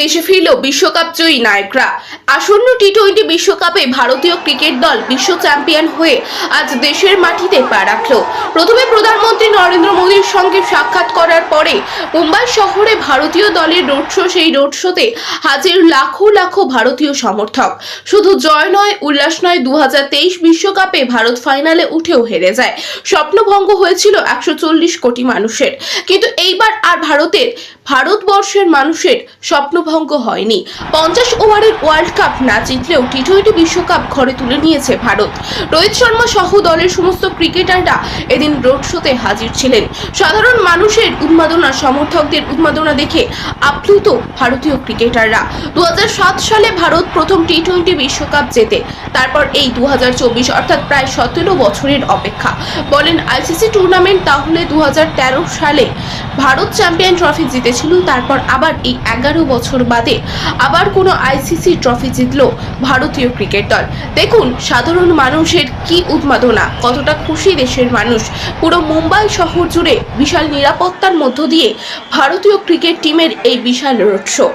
দেশে ফিরল বিশ্বকাপ জয়ী নায়করা। আসন্ন টি টোয়েন্টি বিশ্বকাপে ভারতীয় ক্রিকেট দল বিশ্ব চ্যাম্পিয়ন হয়ে আজ দেশের মাটিতে পা রাখল। প্রথমে প্রধানমন্ত্রী নরেন্দ্র মোদীর সঙ্গে সাক্ষাৎ করার পরে মুম্বাই শহরে ভারতীয় দলের রোড শো, সেই রোড শোতে হাজির লাখো লাখো ভারতীয় সমর্থক। শুধু জয় নয়, উল্লাস নয় দু বিশ্বকাপে ভারত ফাইনালে উঠেও হেরে যায়। স্বপ্নভঙ্গ হয়েছিল একশো চল্লিশ কোটি মানুষের। কিন্তু এইবার আর ভারতের, ভারতবর্ষের মানুষের স্বপ্নভঙ্গ হয়নি। পঞ্চাশ ওভারের ওয়ার্ল্ড কাপ না জিতলেও টি টোয়েন্টি বিশ্বকাপ ঘরে তুলে নিয়েছে ভারত। রোহিত শর্মা সহ দলের সমস্ত ক্রিকেটাররা এদিন রোড শোতে হাজির ছিলেন। সাধারণ মানুষের উন্মাদনা, সমর্থকদের উন্মাদনা দেখে আপ্লুত ভারতীয় ক্রিকেটাররা। দু সালে ভারত প্রথম টি টোয়েন্টি বিশ্বকাপ জেতে, তারপর এই দু হাজার চব্বিশ, অর্থাৎ প্রায় সতেরো বছরের অপেক্ষা। বলেন আইসিসি টুর্নামেন্ট, তাহলে দু হাজার তেরো সালে ভারত চ্যাম্পিয়ন ট্রফি জিতেছিল, তারপর আবার এই এগারো বছর বাদে আবার কোনো আইসিসি ট্রফি জিতল ভারতীয় ক্রিকেট দল। দেখুন, সাধারণ মানুষের কি উন্মাদনা, কতটা খুশি দেশের মানুষ। পুরো মুম্বাই শহর জুড়ে বিশাল নিরাপত্তার মধ্য দিয়ে ভারতীয় ক্রিকেট টিমের এই বিশাল রোড শো।